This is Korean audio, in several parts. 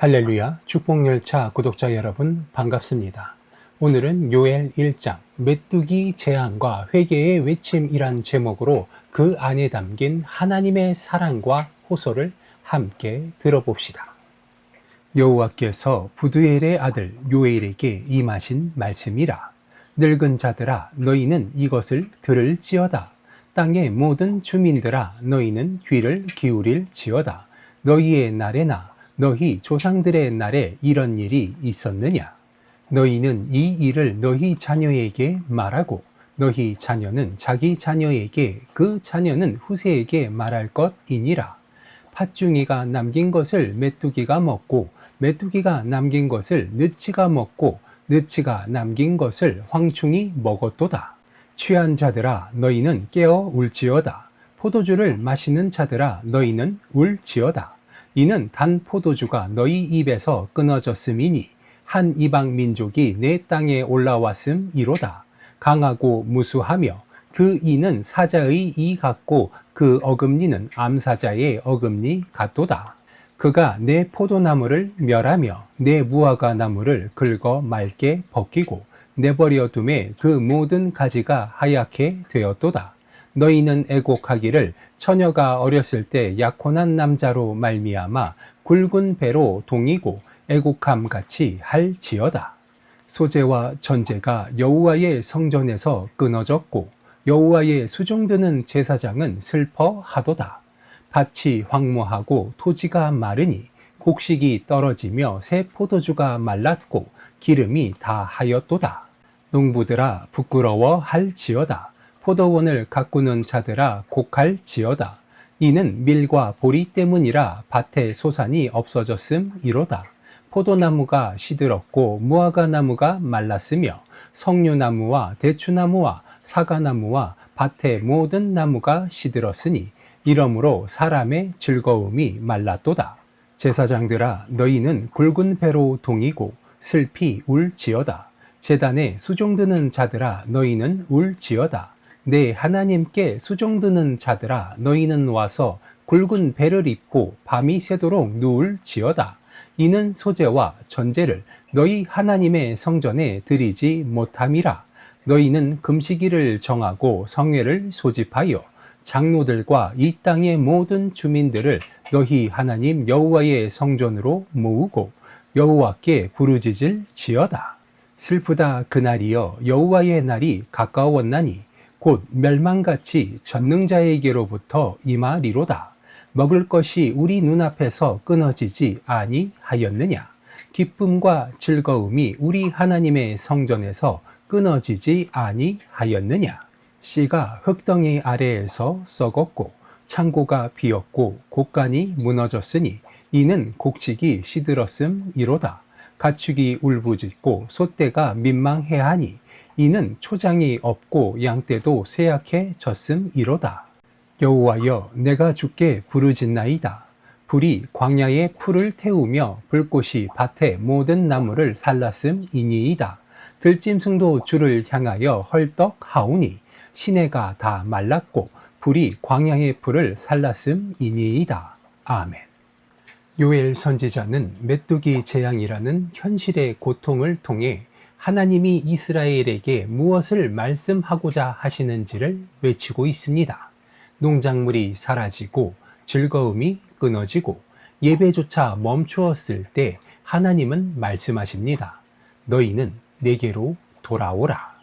할렐루야 축복열차 구독자 여러분 반갑습니다. 오늘은 요엘 1장 메뚜기 재앙과 회개의 외침이란 제목으로 그 안에 담긴 하나님의 사랑과 호소를 함께 들어봅시다. 여호와께서 부두엘의 아들 요엘에게 임하신 말씀이라 늙은 자들아 너희는 이것을 들을지어다 땅의 모든 주민들아 너희는 귀를 기울일지어다 너희의 날에나 너희 조상들의 날에 이런 일이 있었느냐 너희는 이 일을 너희 자녀에게 말하고 너희 자녀는 자기 자녀에게 그 자녀는 후세에게 말할 것이니라 팥중이가 남긴 것을 메뚜기가 먹고 메뚜기가 남긴 것을 느치가 먹고 느치가 남긴 것을 황충이 먹었도다. 취한 자들아 너희는 깨어 울지어다. 포도주를 마시는 자들아 너희는 울지어다. 이는 단 포도주가 너희 입에서 끊어졌음이니 한 이방 민족이 내 땅에 올라왔음 이로다. 강하고 무수하며 그 이는 사자의 이 같고 그 어금니는 암사자의 어금니 같도다. 그가 내 포도나무를 멸하며 내 무화과 나무를 긁어 맑게 벗기고 내버려 둠에 그 모든 가지가 하얗게 되었도다. 너희는 애곡하기를 처녀가 어렸을 때 약혼한 남자로 말미암아 굵은 배로 동이고 애곡함 같이 할지어다. 소재와 전제가 여호와의 성전에서 끊어졌고 여호와의 수종드는 제사장은 슬퍼하도다. 밭이 황무하고 토지가 마르니 곡식이 떨어지며 새 포도주가 말랐고 기름이 다 하였도다. 농부들아 부끄러워 할지어다. 포도원을 가꾸는 자들아 곡할지어다. 이는 밀과 보리 때문이라 밭에 소산이 없어졌음 이로다. 포도나무가 시들었고 무화과 나무가 말랐으며 석류나무와 대추나무와 사과나무와 밭의 모든 나무가 시들었으니 이러므로 사람의 즐거움이 말랐도다. 제사장들아 너희는 굵은 배로 동이고 슬피 울지어다. 재단에 수종드는 자들아 너희는 울지어다. 내 하나님께 수종드는 자들아 너희는 와서 굵은 배를 입고 밤이 새도록 누울 지어다. 이는 소재와 전제를 너희 하나님의 성전에 드리지 못함이라. 너희는 금식일을 정하고 성회를 소집하여 장로들과 이 땅의 모든 주민들을 너희 하나님 여호와의 성전으로 모으고 여호와께 부르짖을 지어다. 슬프다 그날이여 여호와의 날이 가까웠나니 곧 멸망같이 전능자에게로부터 임하리로다. 먹을 것이 우리 눈앞에서 끊어지지 아니하였느냐? 기쁨과 즐거움이 우리 하나님의 성전에서 끊어지지 아니하였느냐? 씨가 흙덩이 아래에서 썩었고 창고가 비었고 곡간이 무너졌으니 이는 곡식이 시들었음이로다. 가축이 울부짖고 소떼가 민망해하니 이는 초장이 없고 양떼도 쇠약해 졌음 이로다. 여호와여 내가 주께 부르짖나이다. 불이 광야의 풀을 태우며 불꽃이 밭의 모든 나무를 살랐음 이니이다. 들짐승도 주를 향하여 헐떡하오니 시내가 다 말랐고 불이 광야의 풀을 살랐음 이니이다. 아멘. 요엘 선지자는 메뚜기 재앙이라는 현실의 고통을 통해 하나님이 이스라엘에게 무엇을 말씀하고자 하시는지를 외치고 있습니다. 농작물이 사라지고 즐거움이 끊어지고 예배조차 멈추었을 때 하나님은 말씀하십니다. 너희는 내게로 돌아오라.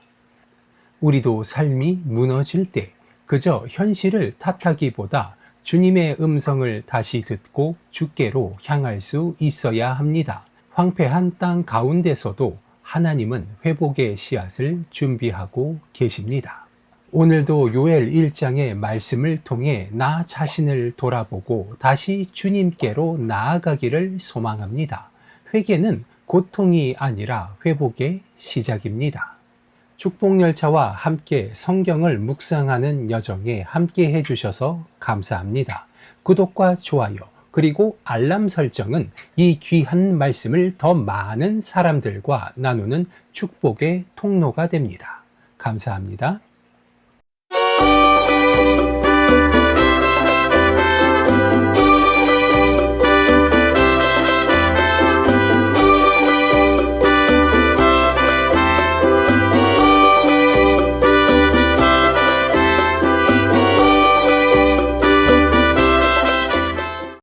우리도 삶이 무너질 때 그저 현실을 탓하기보다 주님의 음성을 다시 듣고 주께로 향할 수 있어야 합니다. 황폐한 땅 가운데서도 하나님은 회복의 씨앗을 준비하고 계십니다. 오늘도 요엘 1장의 말씀을 통해 나 자신을 돌아보고 다시 주님께로 나아가기를 소망합니다. 회개는 고통이 아니라 회복의 시작입니다. 축복열차와 함께 성경을 묵상하는 여정에 함께 해주셔서 감사합니다. 구독과 좋아요, 그리고 알람 설정은 이 귀한 말씀을 더 많은 사람들과 나누는 축복의 통로가 됩니다. 감사합니다.